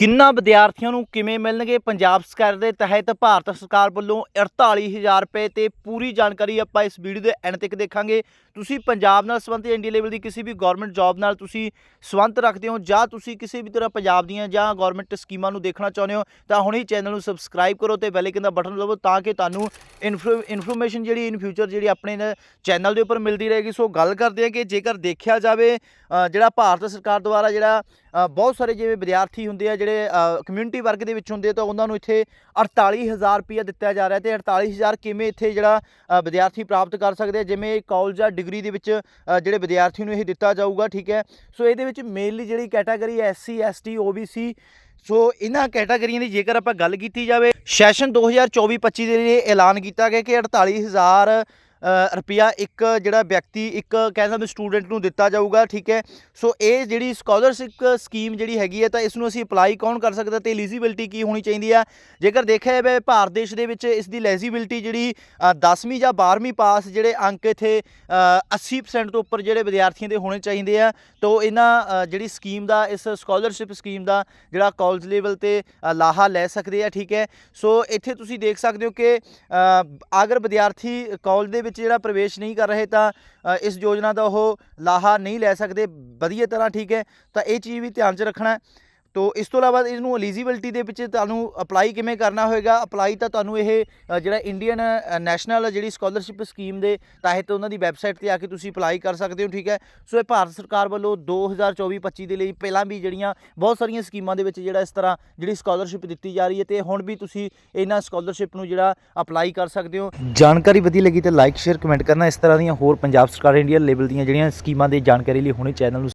ਕਿੰਨਾ ਵਿਦਿਆਰਥੀਆਂ ਨੂੰ ਕਿਵੇਂ ਮਿਲਣਗੇ? ਪੰਜਾਬ ਸਰਕਾਰ ਦੇ ਤਹਿਤ ਭਾਰਤ ਸਰਕਾਰ ਵੱਲੋਂ 48000 ਰੁਪਏ ਤੇ ਪੂਰੀ ਜਾਣਕਾਰੀ ਆਪਾਂ ਇਸ ਵੀਡੀਓ ਦੇ ਐਂਡ ਤੱਕ ਦੇਖਾਂਗੇ। ਤੁਸੀਂ ਪੰਜਾਬ ਨਾਲ ਸੰਬੰਧਿਤ ਇੰਡੀਆ ਲੈਵਲ ਦੀ ਕਿਸੇ ਵੀ ਗਵਰਨਮੈਂਟ ਜੌਬ ਨਾਲ ਤੁਸੀਂ ਸੰਬੰਧ ਰੱਖਦੇ ਹੋ ਜਾਂ ਤੁਸੀਂ ਕਿਸੇ ਵੀ ਤਰ੍ਹਾਂ ਪੰਜਾਬ ਦੀਆਂ ਜਾਂ ਗਵਰਨਮੈਂਟ ਸਕੀਮਾਂ ਨੂੰ ਦੇਖਣਾ ਚਾਹੁੰਦੇ ਹੋ, ਤਾਂ ਹੁਣੇ ਚੈਨਲ ਨੂੰ ਸਬਸਕ੍ਰਾਈਬ ਕਰੋ ਤੇ ਬੈਲ ਆਈਕਨ ਦਾ ਬਟਨ ਦਬਾਓ ਤਾਂ ਕਿ ਤੁਹਾਨੂੰ ਇਨਫੋਰਮੇਸ਼ਨ ਜਿਹੜੀ ਇਨ ਫਿਊਚਰ ਜਿਹੜੀ ਆਪਣੇ ਚੈਨਲ ਦੇ ਉੱਪਰ ਮਿਲਦੀ ਰਹੇਗੀ। ਸੋ ਗੱਲ ਕਰਦੇ ਹਾਂ ਕਿ ਜੇਕਰ ਦੇਖਿਆ ਜਾਵੇ ਜਿਹੜਾ ਭਾਰਤ ਸਰਕਾਰ ਦੁਆਰਾ ਜਿਹੜਾ ਬਹੁਤ ਸਾਰੇ ਜਿਵੇਂ ਵਿਦਿਆਰਥੀ ਹੁੰਦੇ ਆ ਜਿਹੜੇ ਕਮਿਊਨਿਟੀ ਵਰਗ ਦੇ ਵਿੱਚ ਹੁੰਦੇ ਆ ਤਾਂ ਉਹਨਾਂ ਨੂੰ ਇੱਥੇ 48000 ਰੁਪਇਆ ਦਿੱਤਾ ਜਾ ਰਿਹਾ ਤੇ 48000 ਕਿਵੇਂ ਇੱਥੇ ਜਿਹੜਾ ਵਿਦਿਆਰਥੀ ਪ੍ਰਾਪਤ ਕਰ ਸਕਦੇ ਆ? ਜਿਵੇਂ ਕਾਲਜ ਜਾਂ ਡਿਗਰੀ ਦੇ ਵਿੱਚ ਜਿਹੜੇ ਵਿਦਿਆਰਥੀ ਨੂੰ ਇਹ ਦਿੱਤਾ ਜਾਊਗਾ, ਠੀਕ ਹੈ? ਸੋ ਇਹਦੇ ਵਿੱਚ ਮੇਨਲੀ ਜਿਹੜੀ category SC ST OBC so ਇਹਨਾਂ ਕੈਟਾਗਰੀਆਂ ਦੀ ਜੇਕਰ ਆਪਾਂ ਗੱਲ ਕੀਤੀ ਜਾਵੇ ਸੈਸ਼ਨ 2024-25 ਦੇ ਲਈ ਐਲਾਨ ਕੀਤਾ ਗਿਆ ਕਿ 48000 ਅ, ਇੱਕ ਜਿਹੜਾ ਵਿਅਕਤੀ ਇੱਕ ਕਹਿ ਸਕਦੇ ਸਟੂਡੈਂਟ ਨੂੰ ਦਿੱਤਾ ਜਾਊਗਾ ਠੀਕ ਹੈ? ਸੋ ਇਹ ਜਿਹੜੀ ਸਕਾਲਰਸ਼ਿਪ ਸਕੀਮ ਜਿਹੜੀ ਹੈਗੀ ਹੈ ਤਾਂ ਇਸ ਨੂੰ ਅਸੀਂ ਅਪਲਾਈ ਕੌਣ ਕਰ ਸਕਦਾ ਤੇ ਐਲੀਜੀਬਿਲਟੀ ਕੀ ਹੋਣੀ ਚਾਹੀਦੀ ਆ? ਜੇਕਰ ਦੇਖਿਆ ਜਾਵੇ ਭਾਰਤ ਦੇਸ਼ ਦੇ ਵਿੱਚ ਇਸ ਦੀ ਐਲੀਜੀਬਿਲਟੀ ਜਿਹੜੀ 10ਵੀਂ ਜਾਂ 12ਵੀਂ ਪਾਸ ਜਿਹੜੇ ਅੰਕ ਇੱਥੇ ਅ, 80% ਤੋਂ ਉੱਪਰ ਜਿਹੜੇ ਵਿਦਿਆਰਥੀਆਂ ਦੇ ਹੋਣੇ ਚਾਹੀਦੇ ਆ ਤੋਂ ਇਹਨਾਂ ਜਿਹੜੀ ਸਕੀਮ ਦਾ ਇਸ ਸਕਾਲਰਸ਼ਿਪ ਸਕੀਮ ਦਾ ਜਿਹੜਾ ਕਾਲਜ ਲੈਵਲ ਤੇ ਲਾਹਾ ਲੈ ਸਕਦੇ ਆ ਠੀਕ ਹੈ? ਸੋ ਇੱਥੇ ਤੁਸੀਂ ਦੇਖ ਸਕਦੇ ਹੋ ਕਿ ਅਗਰ ਵਿਦਿਆਰਥੀ ਕਾਲਜ ਦੇ ਵਿੱਚ ਜਿਹੜਾ ਪ੍ਰਵੇਸ਼ ਨਹੀਂ ਕਰ ਰਹੇ ਤਾਂ ਇਸ ਯੋਜਨਾ ਦਾ ਉਹ ਲਾਹਾ ਨਹੀਂ ਲੈ ਸਕਦੇ। ਵਧੀਆ ਤਰ੍ਹਾਂ ਠੀਕ ਹੈ। ਤਾਂ ਇਹ ਚੀਜ਼ ਵੀ ਧਿਆਨ 'ਚ ਰੱਖਣਾ ਤੋ ਇਸ ਤੋਂ ਇਲਾਵਾ ਇਸ ਨੂੰ ਐਲੀਜੀਬਿਲਟੀ ਦੇ ਵਿੱਚ ਤੁਹਾਨੂੰ ਅਪਲਾਈ ਕਿਵੇਂ ਕਰਨਾ ਹੋਏਗਾ? ਅਪਲਾਈ ਤਾਂ ਤੁਹਾਨੂੰ ਇਹ ਜਿਹੜਾ ਇੰਡੀਅਨ ਨੈਸ਼ਨਲ ਜਿਹੜੀ ਸਕਾਲਰਸ਼ਿਪ ਸਕੀਮ ਦੇ ਤਹਿਤ ਉਹਨਾਂ ਦੀ ਵੈਬਸਾਈਟ ਤੇ ਆ ਕੇ ਤੁਸੀਂ ਅਪਲਾਈ ਕਰ ਸਕਦੇ ਹੋ, ਠੀਕ ਹੈ? ਸੋ ਇਹ ਭਾਰਤ ਸਰਕਾਰ ਵੱਲੋਂ 2024-25 ਦੇ ਲਈ ਪਹਿਲਾਂ ਵੀ ਜਿਹੜੀਆਂ ਬਹੁਤ ਸਾਰੀਆਂ ਸਕੀਮਾਂ ਦੇ ਵਿੱਚ ਜਿਹੜਾ ਇਸ ਤਰ੍ਹਾਂ ਜਿਹੜੀ ਸਕਾਲਰਸ਼ਿਪ ਦਿੱਤੀ ਜਾ ਰਹੀ ਹੈ ਤੇ ਹੁਣ ਵੀ ਤੁਸੀਂ ਇਹਨਾਂ ਸਕਾਲਰਸ਼ਿਪ ਨੂੰ ਜਿਹੜਾ ਅਪਲਾਈ ਕਰ ਸਕਦੇ ਹੋ। ਜਾਣਕਾਰੀ ਵਧੀਆ ਲੱਗੀ ਤੇ ਲਾਈਕ ਸ਼ੇਅਰ ਕਮੈਂਟ ਕਰਨਾ। ਇਸ ਤਰ੍ਹਾਂ ਦੀਆਂ ਹੋਰ ਪੰਜਾਬ ਸਰਕਾਰ ਇੰਡੀਆ ਲੈਵਲ ਦੀਆਂ ਜਿਹੜੀਆਂ ਸਕੀਮਾਂ ਦੀ ਜਾਣਕਾਰੀ ਲਈ ਹੁਣੇ ਚੈਨਲ ਨੂੰ